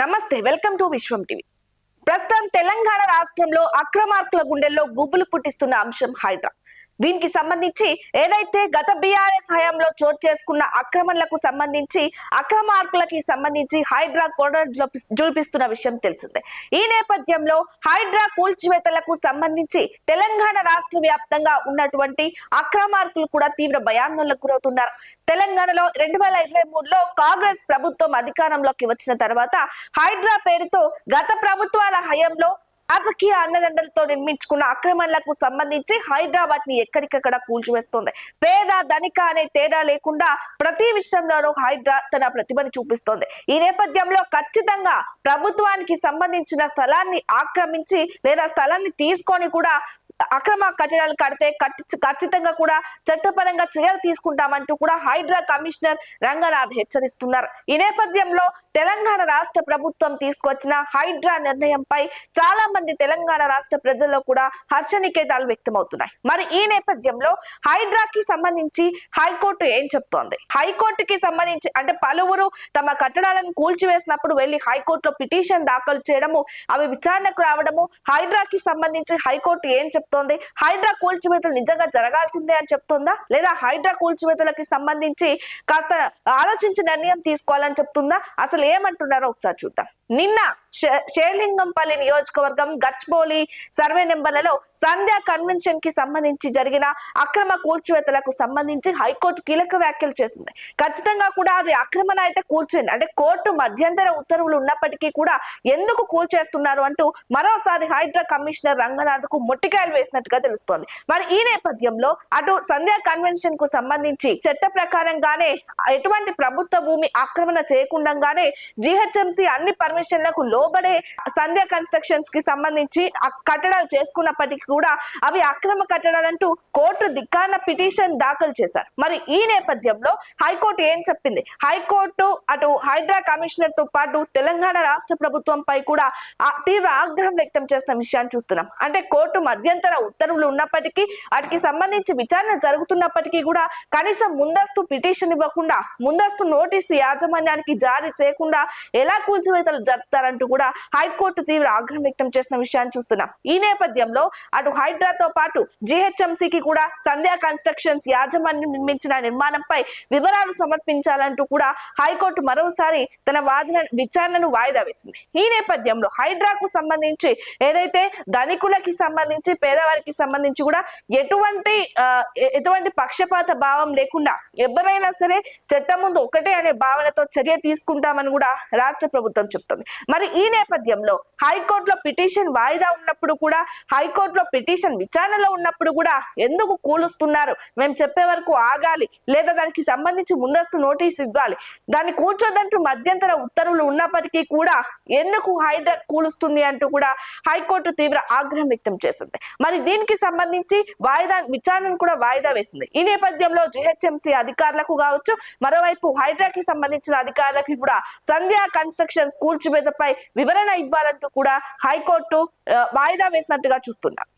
నమస్తే welcome to Vishwam TV. ప్రస్తుతం తెలంగాణ రాష్ట్రంలో అక్రమార్కుల గుండెల్లో గుబులు పుట్టిస్తున్న అంశం హైడ్రా. దీనికి సంబంధించి ఏదైతే గత బీఆర్ఎస్ హయాంలో చోటు చేసుకున్న అక్రమణలకు సంబంధించి అక్రమార్కులకి సంబంధించి హైడ్రా కోడర్ జులిపిస్తున్న విషయం తెలిసిందే. ఈ నేపథ్యంలో హైడ్రా కూల్చివేతలకు సంబంధించి తెలంగాణ రాష్ట్ర వ్యాప్తంగా ఉన్నటువంటి అక్రమార్కులు కూడా తీవ్ర భయాందోళనకు గురవుతున్నారు. తెలంగాణలో రెండు వేల ఇరవై మూడులో కాంగ్రెస్ ప్రభుత్వం అధికారంలోకి వచ్చిన తర్వాత హైడ్రా పేరుతో గత ప్రభుత్వాల హయాంలో రాజకీయ అన్నదండలతో నిర్మించుకున్న అక్రమాలకు సంబంధించి హైదరాబాద్ని ఎక్కడికక్కడ కూల్చివేస్తోంది. పేద ధనిక అనే తేడా లేకుండా ప్రతి విషయంలోనూ హైడ్రా తన ప్రతిభను చూపిస్తోంది. ఈ నేపథ్యంలో ఖచ్చితంగా ప్రభుత్వానికి సంబంధించిన స్థలాన్ని ఆక్రమించి లేదా స్థలాన్ని తీసుకొని కూడా అక్రమ కట్టడాలు కడితే కట్టి- ఖచ్చితంగా కూడా చట్టపరంగా చర్యలు తీసుకుంటామంటూ కూడా హైడ్రా కమిషనర్ రంగనాథ్ హెచ్చరిస్తున్నారు. ఈ నేపథ్యంలో తెలంగాణ రాష్ట్ర ప్రభుత్వం తీసుకొచ్చిన హైడ్రా నిర్ణయంపై చాలా మంది తెలంగాణ రాష్ట్ర ప్రజల్లో కూడా హర్ష నికేతాలు వ్యక్తమవుతున్నాయి. మరి ఈ నేపథ్యంలో హైడ్రాకి సంబంధించి హైకోర్టు ఏం చెప్తోంది? హైకోర్టుకి సంబంధించి అంటే పలువురు తమ కట్టడాలను కూల్చివేసినప్పుడు వెళ్ళి హైకోర్టులో పిటిషన్ దాఖలు చేయడము అవి విచారణకు రావడము హైడ్రాకి సంబంధించి హైకోర్టు ఏం చెప్తుంది? హైడ్రా కూల్చివేతలు నిజంగా జరగాల్సిందే అని చెప్తుందా? లేదా హైడ్రా కూల్చివేతలకి సంబంధించి కాస్త ఆలోచించి నిర్ణయం తీసుకోవాలని చెప్తుందా? అసలు ఏమంటున్నారో ఒకసారి చూద్దాం. నిన్న శేలింగంపల్లి నియోజకవర్గం గచ్బౌలి సర్వే నెంబర్లలో సంధ్యా కన్వెన్షన్కి సంబంధించి జరిగిన అక్రమ కూల్చివేతలకు సంబంధించి హైకోర్టు కీలక వ్యాఖ్యలు చేసింది. ఖచ్చితంగా కూడా అది అక్రమణ అయితే కూల్చేయండి. అంటే కోర్టు మధ్యంతర ఉత్తర్వులు ఉన్నప్పటికీ కూడా ఎందుకు కూల్చేస్తున్నారు అంటూ మరోసారి హైడ్రా కమిషనర్ రంగనాథ్కు మొట్టికాయలు వేసినట్టుగా తెలుస్తోంది. మరి ఈ నేపథ్యంలో అటు సంధ్యా కన్వెన్షన్కు సంబంధించి చట్ట ప్రకారంగానే ఎటువంటి ప్రభుత్వ భూమి ఆక్రమణ చేయకుండానే జిహెచ్ఎంసి అన్ని పర్మిషన్లకు లోబడే సంధ్య కన్స్ట్రక్షన్స్కి సంబంధించి ఆ కట్టడాలు చేసుకున్నప్పటికీ కూడా అవి అక్రమ కట్టడాలంటూ కోర్టు దిక్కాన పిటిషన్ దాఖలు చేశారు. మరి ఈ నేపథ్యంలో హైకోర్టు ఏం చెప్పింది? హైకోర్టు అటు హైడ్రా కమిషనర్తో పాటు తెలంగాణ రాష్ట్ర ప్రభుత్వంపై కూడా ఆ తీవ్ర ఆగ్రహం వ్యక్తం చేస్తున్న విషయాన్ని చూస్తున్నాం. అంటే కోర్టు మధ్యంతర ఉత్తర్వులు ఉన్నప్పటికీ వాటికి సంబంధించి విచారణ జరుగుతున్నప్పటికీ కూడా కనీసం ముందస్తు పిటిషన్ ఇవ్వకుండా ముందస్తు నోటీసు యాజమాన్యానికి జారీ చేయకుండా ఎలా కూల్చివేతలు జరుపుతారంటూ కూడా హైకోర్టు తీవ్ర ఆగ్రహం వ్యక్తం చేసిన విషయాన్ని చూస్తున్నాం. ఈ నేపథ్యంలో అటు హైడ్రాతో పాటు జిహెచ్ఎంసీకి కూడా సంధ్యా కన్స్ట్రక్షన్స్ యాజమాన్యం నిర్మించిన నిర్మాణంపై వివరాలు సమర్పించాలంటూ కూడా హైకోర్టు మరోసారి తన వాదన విచారణను వాయిదా వేసింది. ఈ నేపథ్యంలో హైడ్రాకు సంబంధించి ఏదైతే ధనికులకి సంబంధించి పేదవారికి సంబంధించి కూడా ఎటువంటి ఎటువంటి పక్షపాత భావం లేకుండా ఎవరైనా సరే చట్టం ముందు ఒకటే అనే భావనతో చర్య తీసుకుంటామని కూడా రాష్ట్ర ప్రభుత్వం చెప్తుంది. మరి ఈ నేపథ్యంలో హైకోర్టులో పిటిషన్ వాయిదా ఉన్నప్పుడు కూడా హైకోర్టులో పిటిషన్ విచారణలో ఉన్నప్పుడు కూడా ఎందుకు కూలుస్తున్నారు? మేము చెప్పే వరకు ఆగాలి. లేదా దానికి సంబంధించి ముందస్తు నోటీస్ ఇవ్వాలి. దాన్ని కూర్చోదంటూ మధ్యంతర ఉత్తర్వులు ఉన్నప్పటికీ కూడా ఎందుకు హైడ్రా కూలుస్తుంది అంటూ కూడా హైకోర్టు తీవ్ర ఆగ్రహం వ్యక్తం చేసింది మరి దీనికి సంబంధించి వాయిదా విచారణను కూడా వాయిదా వేసింది. ఈ నేపథ్యంలో జిహెచ్ఎంసీ అధికారులకు కావచ్చు మరోవైపు హైడ్రాకి సంబంధించిన అధికారులకి కూడా సంధ్యా కన్స్ట్రక్షన్స్ కూల్చివేతపై వివరణ ఇవ్వాలంటూ కూడా హైకోర్టు వాయిదా వేసినట్టుగా చూస్తున్నారు